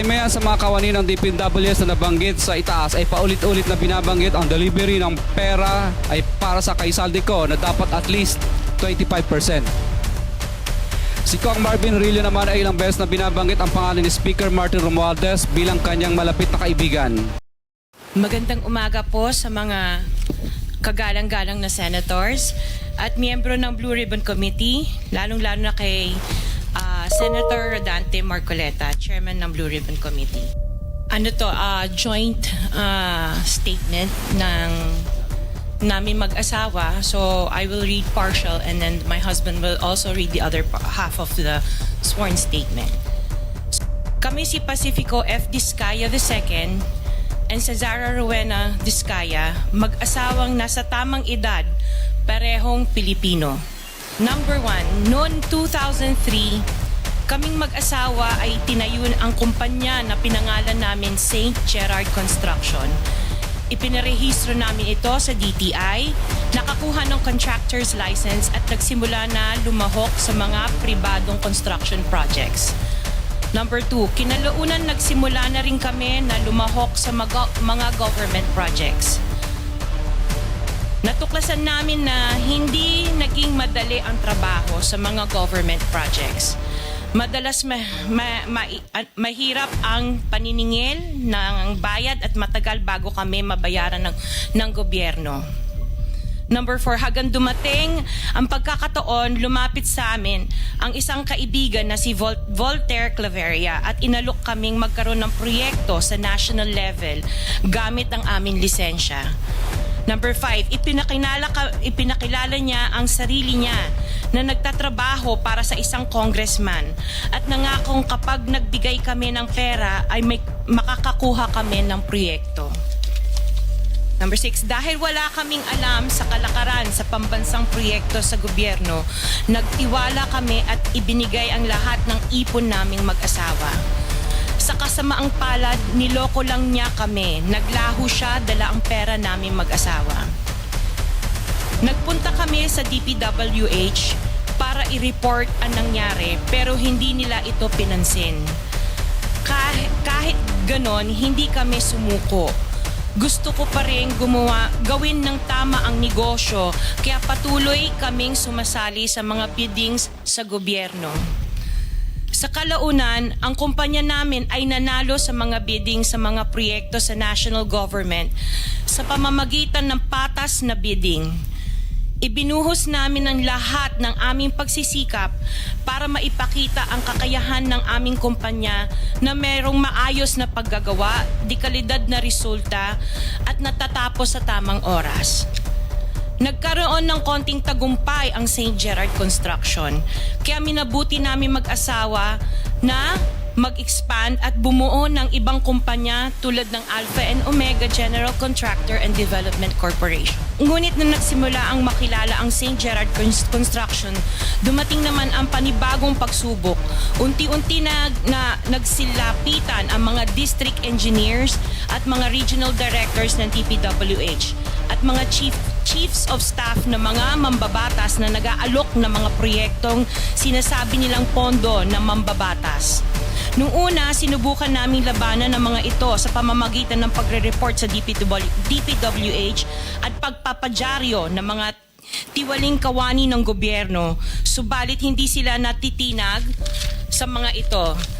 Karamihan sa mga kawani ng DPWS na nabanggit sa itaas ay paulit-ulit na binabanggit ang delivery ng pera ay para sa kaisaldi ko na dapat at least 25%. Si Kong Marvin Rillo naman ay ilang beses na binabanggit ang pangalan ni Speaker Martin Romualdez bilang kanyang malapit na kaibigan. Magandang umaga po sa mga kagalang-galang na senators at miyembro ng Blue Ribbon Committee, lalong-lalo na kay Senator Rodante Marcoleta, Chairman ng Blue Ribbon Committee. Ano to, ah, joint ah, statement ng namin mag-asawa. So I will read partial and then my husband will also read the other half of the sworn statement. Kami si Pacifico F. Discaya II and si Zara Rowena Discaya, mag-asawang nasa tamang edad, parehong Pilipino. Number one, noon 2003, kaming mag-asawa ay tinayun ang kumpanya na pinangalan namin St. Gerard Construction. Ipinarehistro namin ito sa DTI, nakakuha ng contractor's license at nagsimula na lumahok sa mga pribadong construction projects. Number two, kinalaunan nagsimula na rin kami na lumahok sa mga, mga government projects. Natuklasan namin na hindi naging madali ang trabaho sa mga government projects. Madalas ma, ma- ma- mahirap ang paniningil ng bayad at matagal bago kami mabayaran ng, ng gobyerno. Number four, hagang dumating ang pagkakataon, lumapit sa amin ang isang kaibigan na si Vol- Voltaire Claveria at inalok kaming magkaroon ng proyekto sa national level gamit ang aming lisensya. Number five, ipinakilala, ka, ipinakilala niya ang sarili niya na nagtatrabaho para sa isang congressman at nangakong kapag nagbigay kami ng pera ay may, makakakuha kami ng proyekto. Number six, dahil wala kaming alam sa kalakaran sa pambansang proyekto sa gobyerno, nagtiwala kami at ibinigay ang lahat ng ipon naming mag-asawa. Sa kasamaang palad, niloko lang niya kami. Naglaho siya, dala ang pera naming mag-asawa. Nagpunta kami sa DPWH para i-report ang nangyari pero hindi nila ito pinansin. Kahit, kahit ganon, hindi kami sumuko. Gusto ko pa rin gumawa, gawin ng tama ang negosyo kaya patuloy kaming sumasali sa mga biddings sa gobyerno. Sa kalaunan, ang kumpanya namin ay nanalo sa mga bidding sa mga proyekto sa national government sa pamamagitan ng patas na bidding. Ibinuhos namin ang lahat ng aming pagsisikap para maipakita ang kakayahan ng aming kumpanya na merong maayos na paggagawa, dikalidad na resulta at natatapos sa tamang oras. Nagkaroon ng konting tagumpay ang St. Gerard Construction. Kaya minabuti namin mag-asawa na mag-expand at bumuo ng ibang kumpanya tulad ng Alpha and Omega General Contractor and Development Corporation. Ngunit nung nagsimula ang makilala ang St. Gerard Cons- Construction, dumating naman ang panibagong pagsubok. Unti-unti na, na nagsilapitan ang mga district engineers at mga regional directors ng TPWH at mga chief chiefs of staff na mga mambabatas na nag-aalok ng mga proyektong sinasabi nilang pondo ng mambabatas. Nung una, sinubukan naming labanan ng mga ito sa pamamagitan ng pagre-report sa DPW, DPWH at pagpapadyaryo ng mga tiwaling kawani ng gobyerno, subalit hindi sila natitinag sa mga ito.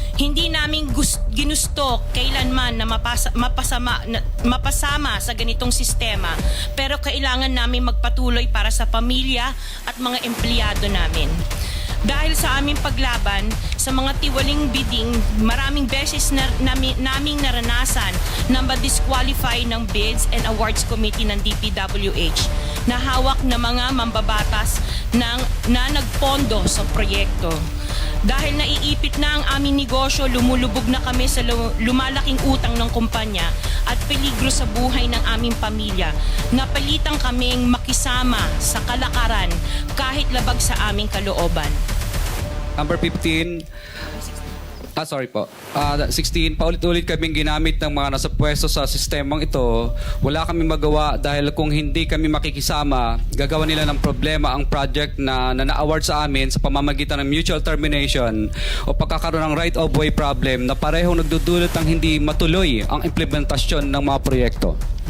Hindi namin gus- ginusto kailanman na mapasa- mapasama, na- mapasama sa ganitong sistema pero kailangan namin magpatuloy para sa pamilya at mga empleyado namin. Dahil sa aming paglaban sa mga tiwaling bidding, maraming beses na, nami, naming naranasan na ma-disqualify ng Bids and Awards Committee ng DPWH na hawak na mga mambabatas ng, na nagpondo sa proyekto. Dahil naiipit na ang aming negosyo, lumulubog na kami sa lu- lumalaking utang ng kumpanya at peligro sa buhay ng aming pamilya. Napalitan kaming makisama sa kalakaran kahit labag sa aming kalooban. Number 15, ah sorry po, Ah, 16, paulit-ulit kaming ginamit ng mga nasa pwesto sa sistemang ito. Wala kaming magawa dahil kung hindi kami makikisama, gagawa nila ng problema ang project na, na na-award sa amin sa pamamagitan ng mutual termination o pagkakaroon ng right of way problem na parehong nagdudulot ng hindi matuloy ang implementasyon ng mga proyekto.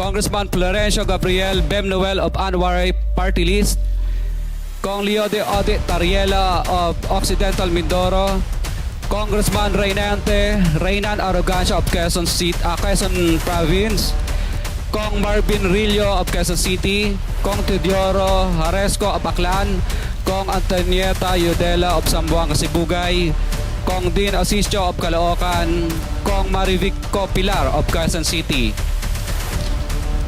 Congressman Florencio Gabriel Bem Noel of Anwaray Party List, Kong Leo de Odit Tariela of Occidental Mindoro, Congressman Reynante Reynan Arrogancia of Quezon City, ah, Quezon Province, Kong Marvin Rillo of Quezon City, Kong Teodoro Haresco of Aklan, Kong Antonieta Yudela of Sambuanga Sibugay, Kong Dean Asisio of Caloocan, Kong Marivic Pilar of Quezon City.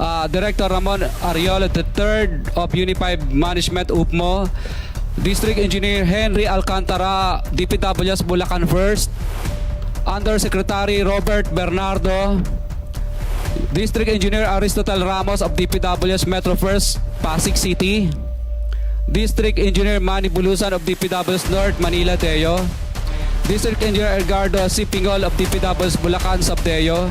uh, Director Ramon Ariola III of Unified Management UPMO, District Engineer Henry Alcantara, DPWS Bulacan First, Undersecretary Robert Bernardo, District Engineer Aristotle Ramos of DPWS Metro First, Pasig City, District Engineer Manny Bulusan of DPWS North, Manila, Teo, District Engineer Edgardo C. Pingol of DPWS Bulacan, Sabteo,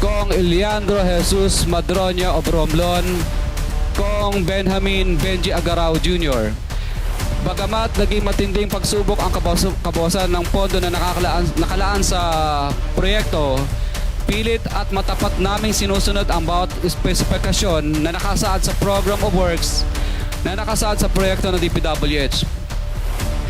Kong Eliandro Jesus Madroña of Romblon, Kong Benjamin Benji Agarao Jr. Bagamat naging matinding pagsubok ang kabos- kabosan ng pondo na nakakalaan, nakalaan sa proyekto, pilit at matapat naming sinusunod ang bawat espesifikasyon na nakasaad sa Program of Works na nakasaad sa proyekto ng DPWH.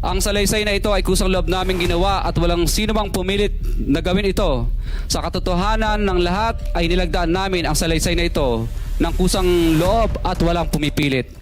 Ang salaysay na ito ay kusang loob namin ginawa at walang sino mang pumilit na gawin ito. Sa katotohanan ng lahat ay nilagdaan namin ang salaysay na ito ng kusang loob at walang pumipilit.